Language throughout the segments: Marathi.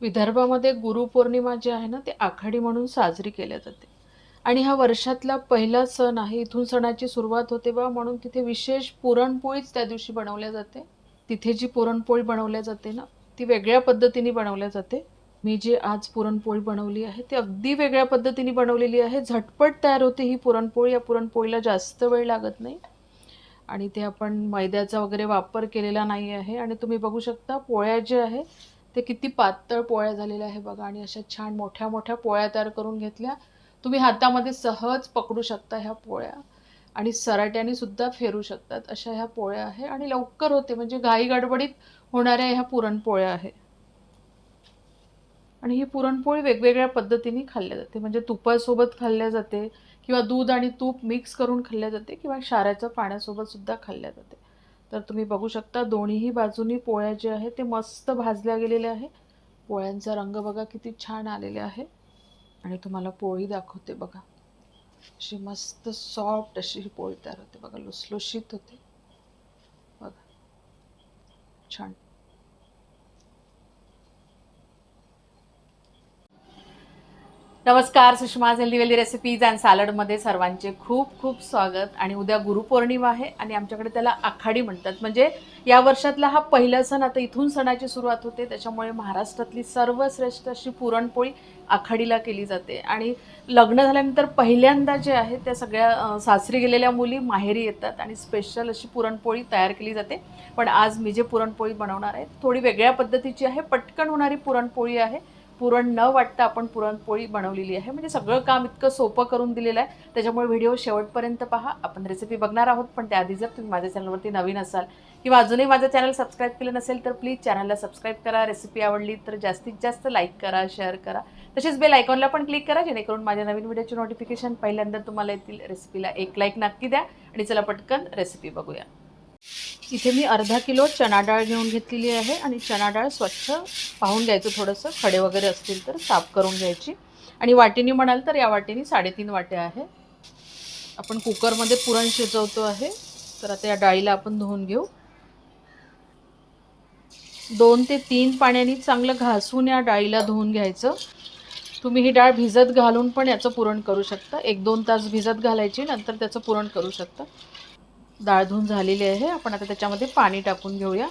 विदर्भामध्ये गुरुपौर्णिमा जी आहे ना ते आखाडी म्हणून साजरी केल्या जाते. आणि हा वर्षातला पहिला सण आहे. इथून सणाची सुरुवात होते बा म्हणून तिथे विशेष पुरणपोळीच त्या दिवशी बनवल्या जाते. तिथे जी पुरणपोळी बनवल्या जाते ना ती वेगळ्या पद्धतीने बनवल्या जाते. मी जी आज पुरणपोळी बनवली आहे ती अगदी वेगळ्या पद्धतीने बनवलेली आहे. झटपट तयार होते ही पुरणपोळी. या पुरणपोळीला जास्त वेळ लागत नाही. आणि ते आपण मैद्याचा वगैरे वापर केलेला नाही आहे. आणि तुम्ही बघू शकता पोळ्या ज्या आहे ते किती पातळ पोळ्या झालेल्या आहे बघा. आणि अशा छान मोठ्या मोठ्या पोळ्या तयार करून घेतल्या. तुम्ही हातामध्ये सहज पकडू शकता ह्या पोळ्या. आणि सराट्याने सुद्धा फेरू शकतात अशा ह्या पोळ्या आहे. आणि लवकर होते म्हणजे घाई गडबडीत होणाऱ्या ह्या पुरणपोळ्या आहे. आणि ही पुरणपोळी वेगवेगळ्या पद्धतीने खाल्ल्या जाते. म्हणजे तुपासोबत खाल्ल्या जाते किंवा दूध आणि तूप मिक्स करून खाल्ल्या जाते किंवा क्षाराच्या पाण्यासोबत सुद्धा खाल्ल्या जाते. तर तुम्ही बघू शकता दोन्हीही बाजूनी पोळ्या जे आहे ते मस्त भाजल्या गेलेल्या आहे पोळ्यांचा रंग बघा किती छान आलेला आहे. आणि तुम्हाला पोळी दाखवते बघा. अशी मस्त सॉफ्ट अशी ही पोळी तयार होते बघा लुसलुशीत होते. बघा. छान. नमस्कार Sushma healthy wealthy recipes and सॅलडमध्ये सर्वांचे खूप खूप स्वागत. आणि उद्या गुरुपौर्णिमा आहे आणि आमच्याकडे त्याला आखाडी म्हणतात. म्हणजे या वर्षातला हा पहिला सण आता इथून सणाची सुरुवात होते. त्याच्यामुळे महाराष्ट्रातली सर्वश्रेष्ठ अशी पुरणपोळी आखाडीला केली जाते. आणि लग्न झाल्यानंतर पहिल्यांदा जे आहे त्या सगळ्या सासरी गेलेल्या मुली माहेरी येतात आणि स्पेशल अशी पुरणपोळी तयार केली जाते. पण आज मी जे पुरणपोळी बनवणार आहे थोडी वेगळ्या पद्धतीची आहे. पटकन होणारी पुरणपोळी आहे. पुरण न वाटता आपण पुरणपोळी बनवलेली आहे. म्हणजे सगळं काम इतकं सोपं करून दिलेलं आहे. त्याच्यामुळे व्हिडिओ शेवटपर्यंत पहा. आपण रेसिपी बघणार आहोत. पण त्याआधी जर तुम्ही माझ्या चॅनलवरती नवीन असाल किंवा अजूनही माझं चॅनल सबस्क्राईब केलं नसेल तर प्लीज चॅनलला सबस्क्राईब करा. रेसिपी आवडली तर जास्तीत जास्त लाईक करा शेअर करा. तसेच बेल आयकॉनला पण क्लिक करा. जेणेकरून माझ्या नवीन व्हिडिओचे नोटिफिकेशन पहिल्यांदा तुम्हाला येतील. रेसिपीला एक लाईक नक्की द्या. आणि चला पटकन रेसिपी बघूया. इथे मी अर्धा किलो चणा डाळ घेऊन घेतलेली आहे आणि चणा डाळ स्वच्छ पाहून घ्यायचं थोडंसं. खडे वगैरे असतील तर साफ करून घ्यायची. आणि वाटीने म्हणाल तर या वाटीने साडेतीन वाट्या आहे. आपण कुकरमध्ये पुरण शिजवतो आहे. तर आता या डाळीला आपण धुवून घेऊ. दोन ते तीन पाण्याने चांगलं घासून या डाळीला धुवून घ्यायचं. तुम्ही ही डाळ भिजत घालून पण याचं पुरण करू शकता. एक दोन तास भिजत घालायची नंतर त्याचं पुरण करू शकता. डाळ धुवून झालेली आहे. आपण आता त्याच्यामध्ये पाणी टाकून घेऊया.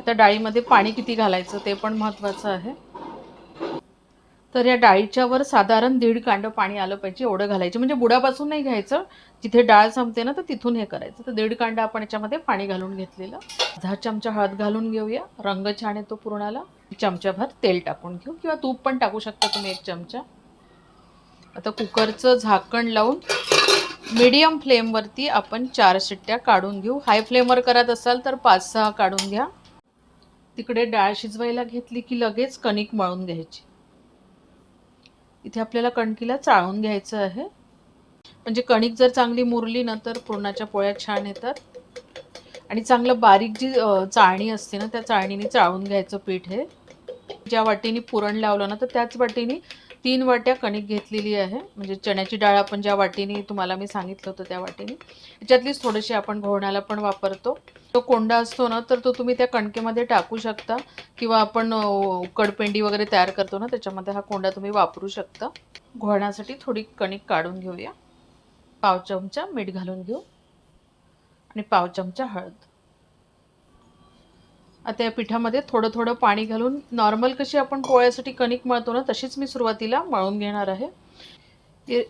आता डाळीमध्ये पाणी किती घालायचं ते पण महत्त्वाचं आहे. तर या डाळीच्या वर साधारण दीड कांड पाणी आलं पाहिजे एवढं घालायचं. म्हणजे बुडापासून नाही घ्यायचं. जिथे डाळ संपते ना तर तिथून हे करायचं. तर दीड कांड आपण याच्यामध्ये पाणी घालून घेतलेलं. दहा चमचा हळद घालून घेऊया. रंग छान येतो पुरणाला. चमचाभर तेल टाकून घेऊ. किंवा तूप पण टाकू शकता तुम्ही एक चमचा. आता कुकरचं झाकण लावून मीडियम फ्लेमवरती आपण चार शिट्ट्या काढून घेऊ. हाय फ्लेमवर करत असाल तर पाच सहा काढून घ्या. तिकडे डाळ शिजवायला घेतली की लगेच कणिक मळून घ्यायची. इथे आपल्याला कणकीला चाळून घ्यायचं आहे. म्हणजे कणिक जर चांगली मुरली ना तर पुरणाच्या पोळ्या छान येतात. आणि चांगलं बारीक जी चाळणी असते ना त्या चाळणीने चाळून घ्यायचं पीठ हे. ज्या वाटीने पुरण लावलं ना तर त्याच वाटीने तीन वाट्या कणिक घेतलेली आहे. म्हणजे चण्याची डाळ आपण ज्या वाटीने तुम्हाला मी सांगितलं होतं त्या वाटीने. याच्यातलीच थोडीशी आपण घोळण्याला पण वापरतो. तो कोंडा असतो ना तर तो तुम्ही त्या कणकेमध्ये टाकू शकता किंवा आपण कडपेंडी उकडपेंडी वगैरे तयार करतो ना त्याच्यामध्ये हा कोंडा तुम्ही वापरू शकता. घोळण्यासाठी थोडी कणिक काढून घेऊया. पाव चमचा मीठ घालून घेऊ. आणि पाव चमचा हळद. आता या पिठामध्ये थोडं थोडं पाणी घालून नॉर्मल कशी आपण पोळ्यासाठी कणिक मळतो ना तशीच मी सुरुवातीला मळून घेणार आहे. ते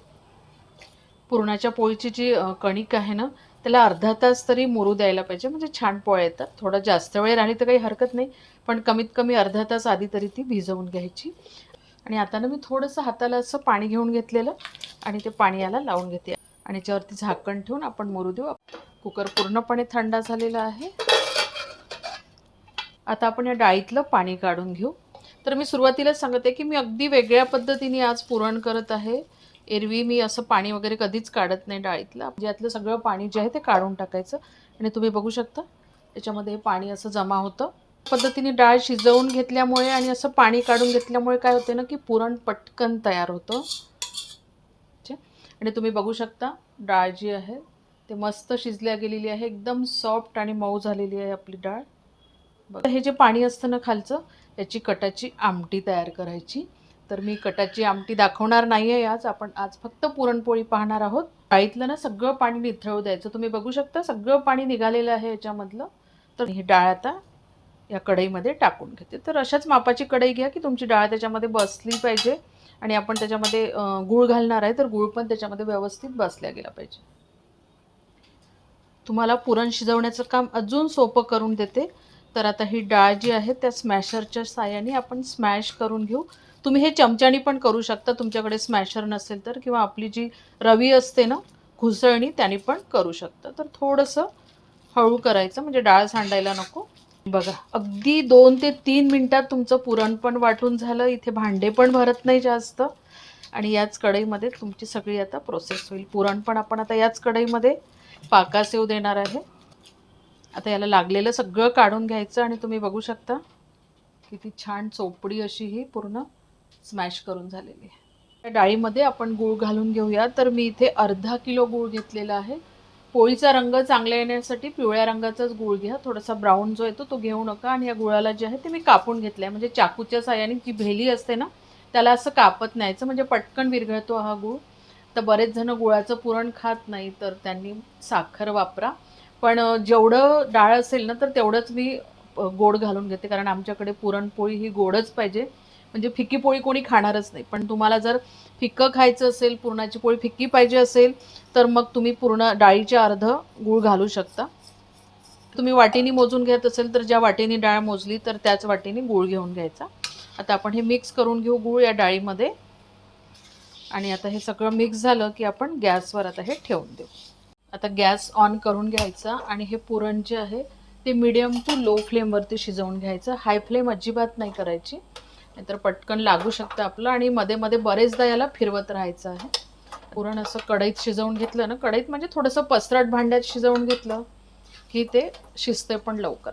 पुरणाच्या पोळीची जी कणिक आहे ना त्याला अर्धा तास तरी मुरू द्यायला पाहिजे. म्हणजे छान पोळ्या येतात. थोडं जास्त वेळ राहिली तर काही हरकत नाही. पण कमीत कमी अर्धा तास आधी तरी ती भिजवून घ्यायची. आणि आता ना मी थोडंसं हाताला असं पाणी घेऊन घेतलेलं आणि ते पाणी याला लावून घेते. आणि याच्यावरती झाकण ठेवून आपण मुरू देऊ. कुकर पूर्णपणे थंडा झालेला आहे. आता आपण या डाळीतलं पाणी काढून घेऊ. तर मी सुरुवातीलाच सांगते की मी अगदी वेगळ्या पद्धतीने आज पुरण करत आहे. एरवी मी असं पाणी वगैरे कधीच काढत नाही डाळीतलं. म्हणजे यातलं सगळं पाणी जे आहे ते काढून टाकायचं. आणि तुम्ही बघू शकता त्याच्यामध्ये पाणी असं जमा होतं. पद्धतीने डाळ शिजवून घेतल्यामुळे आणि असं पाणी काढून घेतल्यामुळे काय होते ना की पुरण पटकन तयार होतं. ठीक आणि तुम्ही बघू शकता डाळ जी आहे ते मस्त शिजल्या गेलेली आहे. एकदम सॉफ्ट आणि मऊ झालेली आहे आपली डाळ. बघा हे जे पाणी असतं ना खालचं याची कटाची आमटी तयार करायची. तर मी कटाची आमटी दाखवणार नाही आहे आज आपण आज फक्त पुरणपोळी पाहणार आहोत. डाळीतलं ना सगळं पाणी निथळू द्यायचं. तुम्ही बघू शकता सगळं पाणी निघालेलं आहे याच्यामधलं. तर ही डाळ आता या कढईमध्ये टाकून घेते. तर अशाच मापाची कढई घ्या की तुमची डाळ त्याच्यामध्ये बसली पाहिजे. आणि आपण त्याच्यामध्ये गूळ घालणार आहे तर गूळ पण त्याच्यामध्ये व्यवस्थित बसल्या गेला पाहिजे. तुम्हाला पुरण शिजवण्याचं काम अजून सोपं करून देते. तर आता ही डाळ जी आहे त्या स्मॅशरच्या साहाय्याने आपण स्मॅश करून घेऊ. तुम्ही हे चमच्यानी पण करू शकता. तुमच्याकडे स्मॅशर नसेल तर किंवा आपली जी रवी असते ना घुसळणी त्याने पण करू शकता. तर थोडंसं हळू करायचं म्हणजे डाळ सांडायला नको. बघा अगदी दोन ते तीन मिनटात तुमचं पुरण पण वाटून झालं. इथे भांडे पण भरत नाही जास्त. आणि याच कढईमध्ये तुमची सगळी आता प्रोसेस होईल. पुरण पण आपण आता याच कढईमध्ये पाकासेव देणार आहे. आता याला लागलेलं सगळं काढून घ्यायचं आणि तुम्ही बघू शकता किती छान चोपडी अशी ही पूर्ण स्मॅश करून झालेली आहे. या डाळीमध्ये आपण गूळ घालून घेऊया. तर मी इथे अर्धा किलो गूळ घेतलेला आहे. पोळीचा रंग चांगला येण्यासाठी पिवळ्या रंगाचाच गूळ घ्या. थोडासा ब्राऊन जो येतो तो घेऊ नका. आणि या गुळाला जे आहे ते मी कापून घेतलं आहे म्हणजे चाकूच्या साह्याने जी भेली असते ना त्याला असं कापत न्यायचं म्हणजे पटकन विरघळतो हा गूळ. तर बरेच जण गुळाचं पुरण खात नाही तर त्यांनी साखर वापरा. पण जेवढं डाळ असेल ना तर तेवढंच मी गोड घालून घेते. कारण आमच्याकडे पुरणपोळी ही गोडच पाहिजे. म्हणजे फिक्की पोळी कोणी खाणारच नाही. पण तुम्हाला जर फिक्कं खायचं असेल पुरणाची पोळी फिक्की पाहिजे असेल तर मग तुम्ही पूर्ण डाळीचे अर्ध गूळ घालू शकता. तुम्ही वाटीनी मोजून घेत असेल तर ज्या वाटीनी डाळ मोजली तर त्याच वाटीनी गूळ घेऊन घ्यायचा. आता आपण हे मिक्स करून घेऊ गूळ या डाळीमध्ये. आणि आता हे सगळं मिक्स झालं की आपण गॅसवर आता हे ठेवून देऊ. आता गॅस ऑन करून घ्यायचा आणि हे पुरण जे आहे ते मिडियम टू लो फ्लेमवरती शिजवून घ्यायचं. हाय फ्लेम अजिबात नाही करायची. नाहीतर पटकन लागू शकतं आपलं आणि मध्ये मध्ये बरेचदा याला फिरवत राहायचं आहे. पुरण असं कढईत शिजवून घेतलं ना कढईत म्हणजे थोडंसं पसरट भांड्यात शिजवून घेतलं की ते शिजते पण लवकर.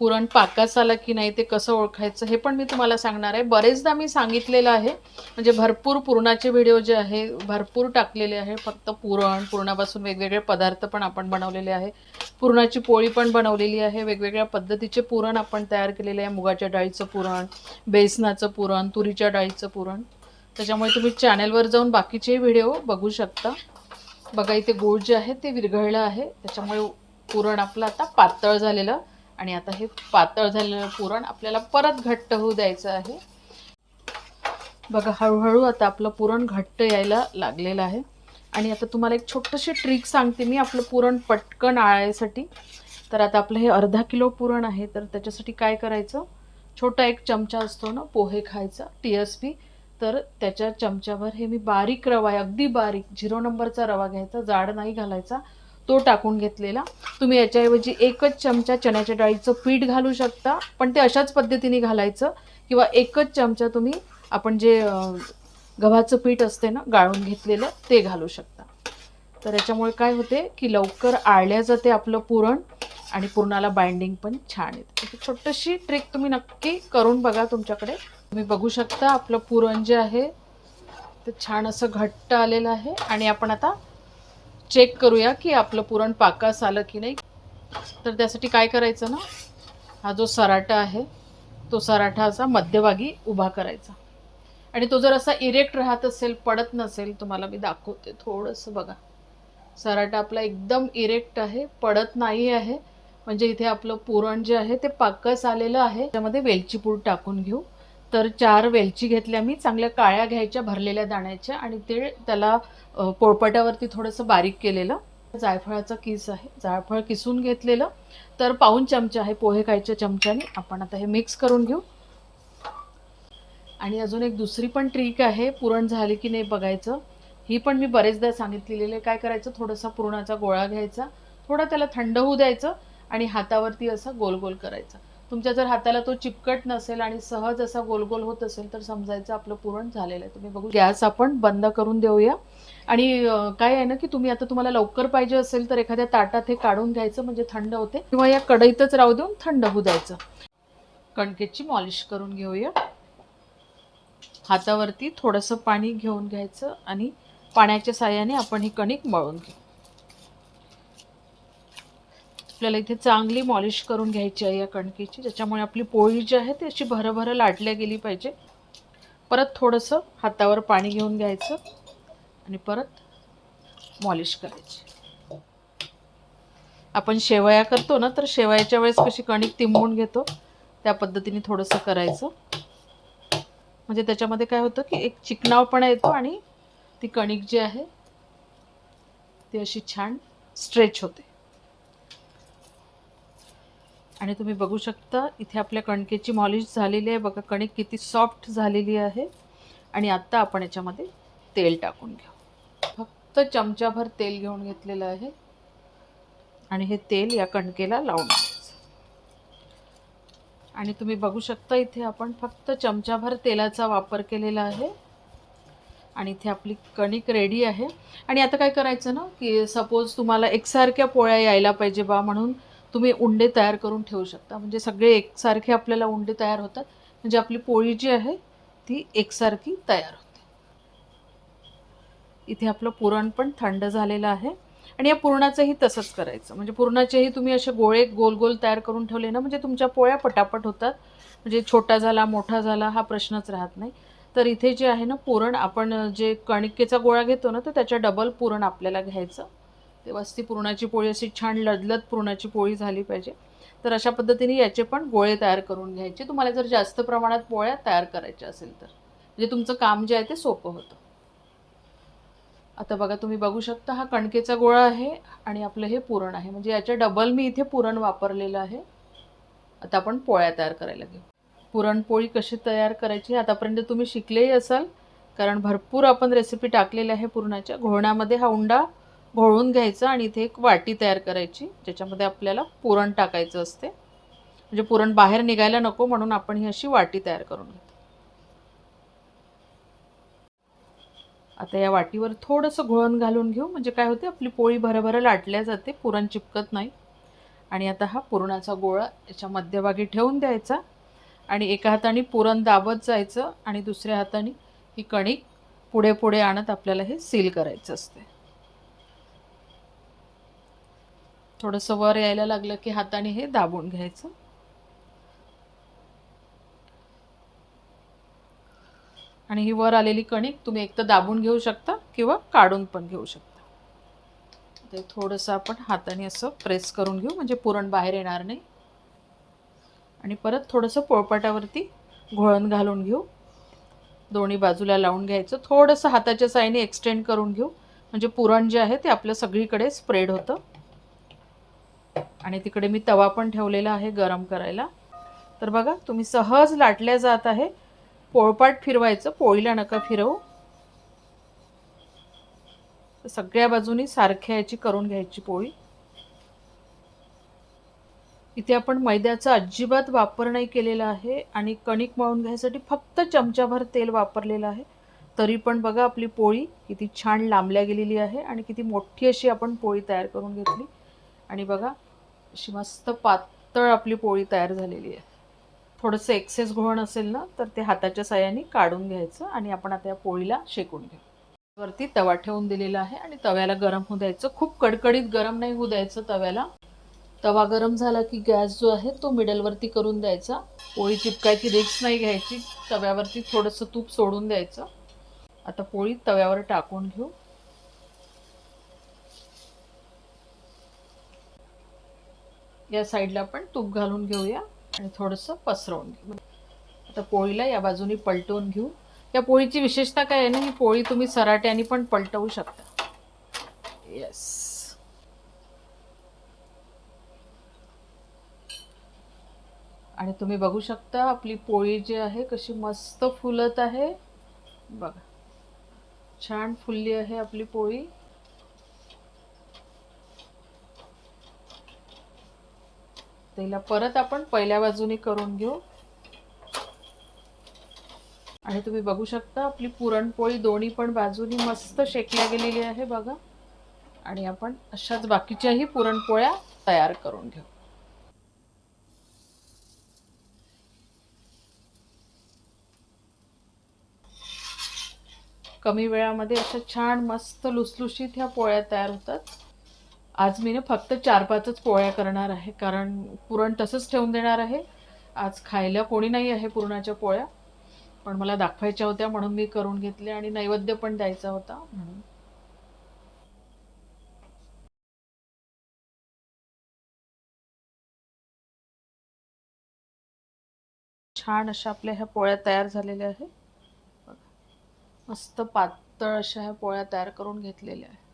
पुरण पाकास आलं की नाही ते कसं ओळखायचं हे पण मी तुम्हाला सांगणार आहे. बरेचदा मी सांगितलेलं आहे. म्हणजे भरपूर पुरणाचे व्हिडिओ जे आहे भरपूर टाकलेले आहे. फक्त पुरण पुरणापासून वेगवेगळे पदार्थ पण आपण बनवलेले आहे. पुरणाची पोळी पण बनवलेली आहे. वेगवेगळ्या पद्धतीचे पुरण आपण तयार केलेले आहे. मुगाच्या डाळीचं पुरण बेसनाचं पुरण तुरीच्या डाळीचं पुरण. त्याच्यामुळे तुम्ही चॅनलवर जाऊन बाकीचेही व्हिडिओ बघू शकता. बघा इथे गूळ जे आहे ते विरघळलं आहे. त्याच्यामुळे पुरण आपलं आता पातळ झालेलं. आणि आता हे पातळ झालेलं पुरण आपल्याला परत घट्ट होऊ द्यायचं आहे. बघा हळूहळू आता आपलं पुरण घट्ट यायला लागलेलं आहे. आणि आता तुम्हाला एक छोटीशी ट्रिक सांगते मी आपलं पुरण पटकन आळायसाठी. तर आता आपलं हे अर्धा किलो पुरण आहे तर त्याच्यासाठी काय करायचं? छोटा एक चमचा असतो ना पोहे खायचा टी एस पी तर त्याच्या चमच्यावर हे मी बारीक रवा आहे अगदी बारीक झिरो नंबरचा रवा घ्यायचा जाड नाही घालायचा. तो टाकून घेतलेला. तुम्ही याच्याऐवजी एकच चमचा चण्याच्या डाळीचं पीठ घालू शकता. पण ते अशाच पद्धतीने घालायचं किंवा एकच चमचा तुम्ही आपण जे गव्हाचं पीठ असते ना गाळून घेतलेलं ते घालू शकता. तर याच्यामुळे काय होते की लवकर आळल्या जाते आपलं पुरण आणि पुरणाला बाइंडिंग पण छान येते. छोटीशी ट्रिक तुम्ही नक्की करून बघा तुमच्याकडे. तुम्ही बघू शकता आपलं पुरण जे आहे ते छान असं घट्ट आलेलं आहे. आणि आपण आता चेक करूया की आपलं पुरण पाकास आलं की नाही. तर त्यासाठी काय करायचं ना? हा जो सराटा आहे तो सराठा असा मध्यभागी उभा करायचा. आणि तो जर असा इरेक्ट राहत असेल पडत नसेल तुम्हाला मी दाखवते थोडंसं बघा. सराटा आपला एकदम इरेक्ट आहे पडत नाही आहे. म्हणजे इथे आपलं पुरण जे आहे ते पाकस आलेलं आहे. त्यामध्ये वेलची पूड टाकून घेऊ. तर चार वेलची घेतल्या मी चांगल्या काळ्या घ्यायच्या भरलेल्या दाण्याच्या आणि ते त्याला पोळपाट्यावरती थोडंसं बारीक केलेलं. जायफळाचा किस आहे जायफळ किसून घेतलेलं. तर पाऊन चमचा आहे पोहे खायच्या चमच्याने. आपण आता हे मिक्स करून घेऊ. आणि अजून एक दुसरी पण ट्रिक आहे पुरण झाली की नाही बघायचं. ही पण मी बरेचदा सांगितलेली आहे काय करायचं थोडासा पुरणाचा गोळा घ्यायचा. थोडा त्याला थंड होऊ द्यायचं आणि हातावरती असं गोल गोल करायचा. तुमच्या जर हाताला तो चिपकट नसेल आणि सहज असा गोल गोल होत असेल तर समजायचं आपलं पुरण झालेलं आहे. तुम्ही बघू गॅस आपण बंद करून देऊया. आणि काय आहे ना की तुम्ही आता तुम्हाला लवकर पाहिजे असेल तर एखाद्या ताटात हे काढून घ्यायचं म्हणजे थंड होते. किंवा या कढईतच राहू देऊन थंड होऊ द्यायचं. कणकेची मॉलिश करून घेऊया. हातावरती थोडंसं पाणी घेऊन घ्यायचं आणि पाण्याच्या साह्याने आपण ही कणिक मळून घेऊ. आपल्याला इथे चांगली मॉलिश करून घ्यायची आहे या कणकेची. ज्याच्यामुळे आपली पोळी जी आहे ती अशी भरभर लाटल्या गेली पाहिजे. परत थोडंसं हातावर पाणी घेऊन घ्यायचं आणि परत मॉलिश करायची. आपण शेवया करतो ना तर शेवयाच्या वेळेस कशी कणिक तिंबून घेतो त्या पद्धतीने थोडंसं करायचं. म्हणजे त्याच्यामध्ये काय होतं की एक चिकनावपणा येतो आणि ती कणिक जी आहे ती अशी छान स्ट्रेच होते. आणि तुम्ही बघू शकता इथे आपल्या कणकेची मॉलिश झालेली आहे. बघा कणिक किती सॉफ्ट झालेली आहे. आणि आत्ता आपण याच्यामध्ये तेल टाकून घेऊ. फक्त चमचाभर तेल घेऊन घेतलेलं आहे. आणि हे तेल या कणकेला लावून आणि तुम्ही बघू शकता इथे आपण फक्त चमचाभर तेलाचा वापर केलेला आहे. आणि इथे आपली कणिक रेडी आहे. आणि आता काय करायचं ना की सपोज तुम्हाला एकसारख्या पोळ्या यायला पाहिजे बा म्हणून तुम्ही उंडे तयार करून ठेवू शकता. म्हणजे सगळे एकसारखे आपल्याला उंडे तयार होतात. म्हणजे आपली पोळी जी आहे ती एकसारखी तयार होते. इथे आपलं पुरण पण थंड झालेलं आहे. आणि या पुरणाचंही तसंच करायचं. म्हणजे पुरणाचेही तुम्ही असे गोळे गोल गोल तयार करून ठेवले ना म्हणजे तुमच्या पोळ्या पटापट होतात. म्हणजे छोटा झाला मोठा झाला हा प्रश्नच राहत नाही. तर इथे जे आहे ना पुरण आपण जे कणिकेचा गोळा घेतो ना तर त्याच्या डबल पुरण आपल्याला घ्यायचं. तेव्हाच ती पुरणाची पोळी अशी छान लदलत पुरणाची पोळी झाली पाहिजे. तर अशा पद्धतीने याचे पण गोळे तयार करून घ्यायचे. तुम्हाला जर जास्त प्रमाणात पोळ्या तयार करायच्या असेल तर. म्हणजे तुमचं काम जे आहे ते सोपं होतं. आता बघा तुम्ही बघू शकता हा कणकेचा गोळा आहे आणि आपलं हे पुरण आहे. म्हणजे याच्या डबल मी इथे पुरण वापरलेलं आहे. आता आपण पोळ्या तयार करायला घेऊ. पुरणपोळी कशी तयार करायची आतापर्यंत तुम्ही शिकलेही असाल. कारण भरपूर आपण रेसिपी टाकलेल्या आहे पुरणाच्या. घोळण्यामध्ये हा उंडा घोळून घ्यायचं आणि इथे एक वाटी तयार करायची ज्याच्यामध्ये आपल्याला पुरण टाकायचं असते. म्हणजे पुरण बाहेर निघायला नको म्हणून आपण ही अशी वाटी तयार करून घेतो. आता या वाटीवर थोडंसं घोळण घालून घेऊ. म्हणजे काय होते आपली पोळी भरभर लाटल्या जाते पुरण चिपकत नाही. आणि आता हा पुरणाचा गोळा याच्या मध्यभागी ठेवून द्यायचा. आणि एका हाताने पुरण दाबत जायचं आणि दुसऱ्या हाताने ही कणिक पुढे पुढे आणत आपल्याला हे सील करायचं असते. थोडंसं वर यायला लागलं की हाताने हे दाबून घ्यायचं. आणि ही वर आलेली कणिक तुम्ही एक तर दाबून घेऊ शकता किंवा काढून पण घेऊ शकता. ते थोडंसं आपण हाताने असं प्रेस करून घेऊ म्हणजे पुरण बाहेर येणार नाही. आणि परत थोडंसं पोळपाटावरती घोळण घालून घेऊ. दोन्ही बाजूला लावून घ्यायचं. थोडंसं हाताच्या साईने एक्सटेंड करून घेऊ. म्हणजे पुरण जे आहे ते आपलं सगळीकडे स्प्रेड होतं. आणि तिकडे मी तवा पण ठेवलेला आहे गरम करायला. तर बघा तुम्ही सहज लाटल्या जात आहे. पोळपाट फिरवायचं पोळीला नका फिरवू. सगळ्या बाजूनी सारख्या याची करून घ्यायची पोळी. इथे आपण मैद्याचा अजिबात वापर नाही केलेला आहे आणि कणिक मळून घ्यायसाठी फक्त चमचाभर तेल वापरलेलं आहे. तरी पण बघा आपली पोळी किती छान लांबल्या गेलेली आहे आणि किती मोठी अशी आपण पोळी तयार करून घेतली. आणि बघा अशी मस्त पातळ आपली पोळी तयार झालेली आहे. थोडंसं एक्सेस घोळण असेल ना तर ते हाताच्या साह्याने काढून घ्यायचं आणि आपण आता या पोळीला शेकून घेऊ. वरती तवा ठेवून दिलेला आहे आणि तव्याला गरम होऊ द्यायचं. खूप कडकडीत गरम नाही होऊ द्यायचं तव्याला. तवा गरम झाला की गॅस जो आहे तो मिडलवरती करून द्यायचा. पोळी चिपकायची रिक्स नाही घ्यायची. तव्यावरती थोडंसं तूप सोडून द्यायचं. आता पोळी तव्यावर टाकून घेऊ. या साईडला पण तूप घालून घेऊया आणि थोडंसं पसरवून घेऊ. आता पोळीला या बाजूनी पलटवून घेऊ. या पोळीची विशेषता काय आहे ना ही पोळी तुम्ही सराट्याने पण पलटवू शकता. येस आणि तुम्ही बघू शकता आपली पोळी जी आहे कशी मस्त फुलत आहे. बघा. छान फुलली आहे आपली पोळी. तिला परत आपण पहिल्या बाजूने करून घेऊ. आणि तुम्ही बघू शकता आपली पुरणपोळी दोन्ही पण बाजूनी मस्त शेकल्या गेलेली आहे बघा. आणि आपण अशाच बाकीच्याही पुरणपोळ्या तयार करून घेऊ. कमी वेळामध्ये अशा छान मस्त लुसलुशीत ह्या पोळ्या तयार होतात. आज मी ना फक्त चार पाचच पोळ्या करणार आहे. कारण पुरण तसंच ठेवून देणार आहे. आज खायला कोणी नाही आहे पुरणाच्या पोळ्या. पण मला दाखवायच्या होत्या म्हणून मी करून घेतले आणि नैवेद्य पण द्यायचा होता म्हणून. छान अशा आपल्या ह्या पोळ्या तयार झालेल्या आहेत. मस्त पातळ अशा ह्या पोळ्या तयार करून घेतलेल्या आहे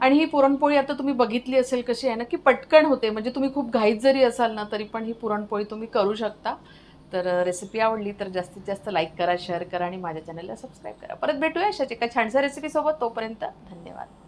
आणि ही पुरणपोळी आता तुम्ही बघितली असेल कशी आहे ना की पटकन होते. म्हणजे तुम्ही खूप घाईत जरी असाल ना तरी पण ही पुरणपोळी तुम्ही करू शकता. तर रेसिपी आवडली तर जास्तीत जास्त लाईक करा शेअर करा आणि माझ्या चॅनलला सबस्क्राईब करा. परत भेटूया अशाच एका छानशा रेसिपीसोबत तोपर्यंत धन्यवाद.